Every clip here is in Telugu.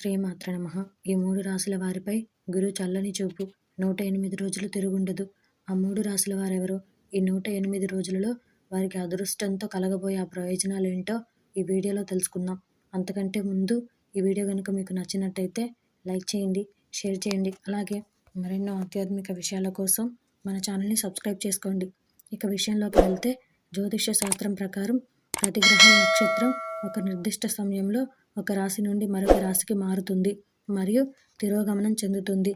శ్రీమాత్ర నమ. ఈ మూడు రాశుల వారిపై గురు చల్లని చూపు నూట ఎనిమిది రోజులు తిరుగుండదు. ఆ మూడు రాశుల వారెవరో? ఈ నూట ఎనిమిది రోజులలో వారికి అదృష్టంతో కలగబోయే ఆ ప్రయోజనాలు ఏంటో ఈ వీడియోలో తెలుసుకుందాం. అంతకంటే ముందు ఈ వీడియో కనుక మీకు నచ్చినట్టయితే లైక్ చేయండి షేర్ చేయండి. అలాగే మరెన్నో ఆధ్యాత్మిక విషయాల కోసం మన ఛానల్ని సబ్స్క్రైబ్ చేసుకోండి. ఇక విషయంలోకి వెళ్తే జ్యోతిష శాస్త్రం ప్రకారం ప్రతి గ్రహం నక్షత్రం ఒక నిర్దిష్ట సమయంలో ఒక రాశి నుండి మరొక రాశికి మారుతుంది. మరియు తిరోగమనం చెందుతుంది.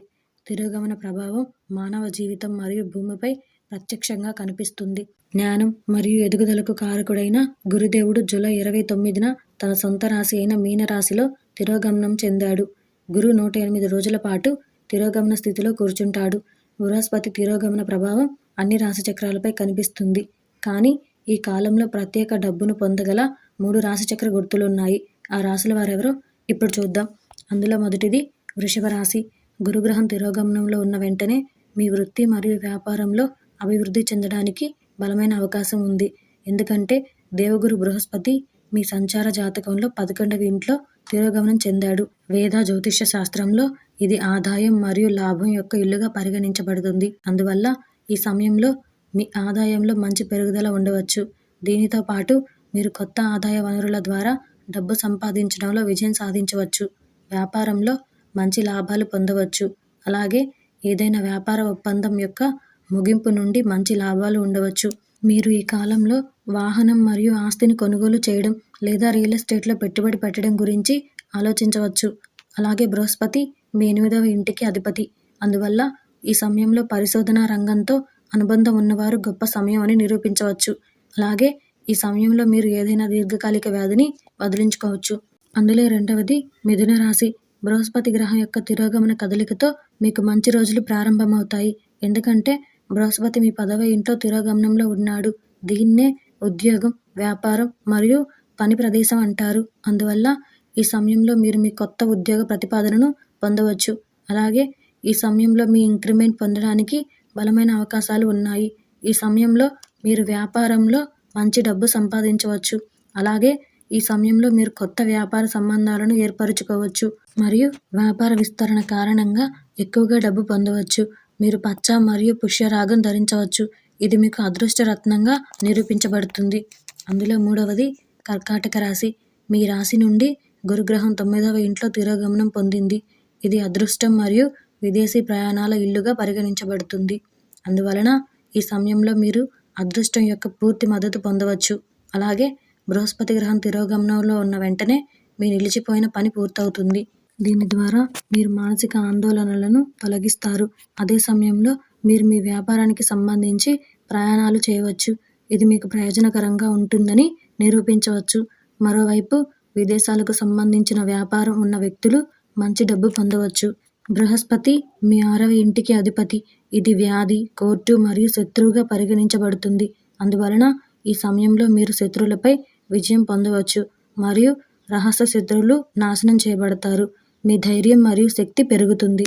తిరోగమన ప్రభావం మానవ జీవితం మరియు భూమిపై ప్రత్యక్షంగా కనిపిస్తుంది. జ్ఞానం మరియు ఎదుగుదలకు కారకుడైన గురుదేవుడు జూలై ఇరవై తొమ్మిదిన తన సొంత రాశి అయిన మీనరాశిలో తిరోగమనం చెందాడు. గురు నూట ఎనిమిది రోజుల పాటు తిరోగమన స్థితిలో కూర్చుంటాడు. బృహస్పతి తిరోగమన ప్రభావం అన్ని రాశి చక్రాలపై కనిపిస్తుంది. కానీ ఈ కాలంలో ప్రత్యేక డబ్బును పొందగల మూడు రాశిచక్ర గుర్తులున్నాయి. ఆ రాశుల వారెవరో? ఇప్పుడు చూద్దాం. అందులో మొదటిది వృషభ రాశి. గురుగ్రహం తిరోగమనంలో ఉన్న వెంటనే మీ వృత్తి మరియు వ్యాపారంలో అభివృద్ధి చెందడానికి బలమైన అవకాశం ఉంది. ఎందుకంటే దేవగురు బృహస్పతి మీ సంచార జాతకంలో పదకొండవ ఇంట్లో తిరోగమనం చెందాడు. వేద జ్యోతిష శాస్త్రంలో ఇది ఆదాయం మరియు లాభం యొక్క ఇల్లుగా పరిగణించబడుతుంది. అందువల్ల ఈ సమయంలో మీ ఆదాయంలో మంచి పెరుగుదల ఉండవచ్చు. దీనితో పాటు మీరు కొత్త ఆదాయ వనరుల ద్వారా డబ్బు సంపాదించడంలో విజయం సాధించవచ్చు. వ్యాపారంలో మంచి లాభాలు పొందవచ్చు. అలాగే ఏదైనా వ్యాపార ఒప్పందం యొక్క ముగింపు నుండి మంచి లాభాలు ఉండవచ్చు. మీరు ఈ కాలంలో వాహనం మరియు ఆస్తిని కొనుగోలు చేయడం లేదా రియల్ ఎస్టేట్లో పెట్టుబడి పెట్టడం గురించి ఆలోచించవచ్చు. అలాగే బృహస్పతి మీ ఎనిమిదవ ఇంటికి అధిపతి. అందువల్ల ఈ సమయంలో పరిశోధన రంగంతో అనుబంధం ఉన్నవారు గొప్ప సమయం అని నిరూపించవచ్చు. అలాగే ఈ సమయంలో మీరు ఏదైనా దీర్ఘకాలిక వ్యాధిని వదిలించుకోవచ్చు. అందులో రెండవది మిథున రాశి. బృహస్పతి గ్రహం యొక్క తిరోగమన కదలికతో మీకు మంచి రోజులు ప్రారంభమవుతాయి. ఎందుకంటే బృహస్పతి మీ పదవ ఇంట్లో తిరోగమనంలో ఉన్నాడు. దీన్నే ఉద్యోగం వ్యాపారం మరియు పని ప్రదేశం అంటారు. అందువల్ల ఈ సమయంలో మీరు మీ కొత్త ఉద్యోగ ప్రతిపాదనను పొందవచ్చు. అలాగే ఈ సమయంలో మీ ఇంక్రిమెంట్ పొందడానికి బలమైన అవకాశాలు ఉన్నాయి. ఈ సమయంలో మీరు వ్యాపారంలో మంచి డబ్బు సంపాదించవచ్చు. అలాగే ఈ సమయంలో మీరు కొత్త వ్యాపార సంబంధాలను ఏర్పరచుకోవచ్చు. మరియు వ్యాపార విస్తరణ కారణంగా ఎక్కువగా డబ్బు పొందవచ్చు. మీరు పచ్చ మరియు పుష్యరాగం ధరించవచ్చు. ఇది మీకు అదృష్ట రత్నంగా నిరూపించబడుతుంది. అందులో మూడవది కర్కాటక రాశి. మీ రాశి నుండి గురుగ్రహం తొమ్మిదవ ఇంట్లో తిరోగమనం పొందింది. ఇది అదృష్టం మరియు విదేశీ ప్రయాణాల ఇల్లుగా పరిగణించబడుతుంది. అందువలన ఈ సమయంలో మీరు అదృష్టం యొక్క పూర్తి మద్దతు పొందవచ్చు. అలాగే బృహస్పతి గ్రహం తిరోగమనంలో ఉన్న వెంటనే మీ నిలిచిపోయిన పని పూర్తవుతుంది. దీని ద్వారా మీరు మానసిక ఆందోళనలను తొలగిస్తారు. అదే సమయంలో మీరు మీ వ్యాపారానికి సంబంధించి ప్రయాణాలు చేయవచ్చు. ఇది మీకు ప్రయోజనకరంగా ఉంటుందని నిరూపించవచ్చు. మరోవైపు విదేశాలకు సంబంధించిన వ్యాపారం ఉన్న వ్యక్తులు మంచి డబ్బు పొందవచ్చు. బృహస్పతి మీ ఆరవ ఇంటికి అధిపతి. ఇది వ్యాధి కోర్టు మరియు శత్రువుగా పరిగణించబడుతుంది. అందువలన ఈ సమయంలో మీరు శత్రువులపై విజయం పొందవచ్చు. మరియు రహస్య శత్రువులు నాశనం చేయబడతారు. మీ ధైర్యం మరియు శక్తి పెరుగుతుంది.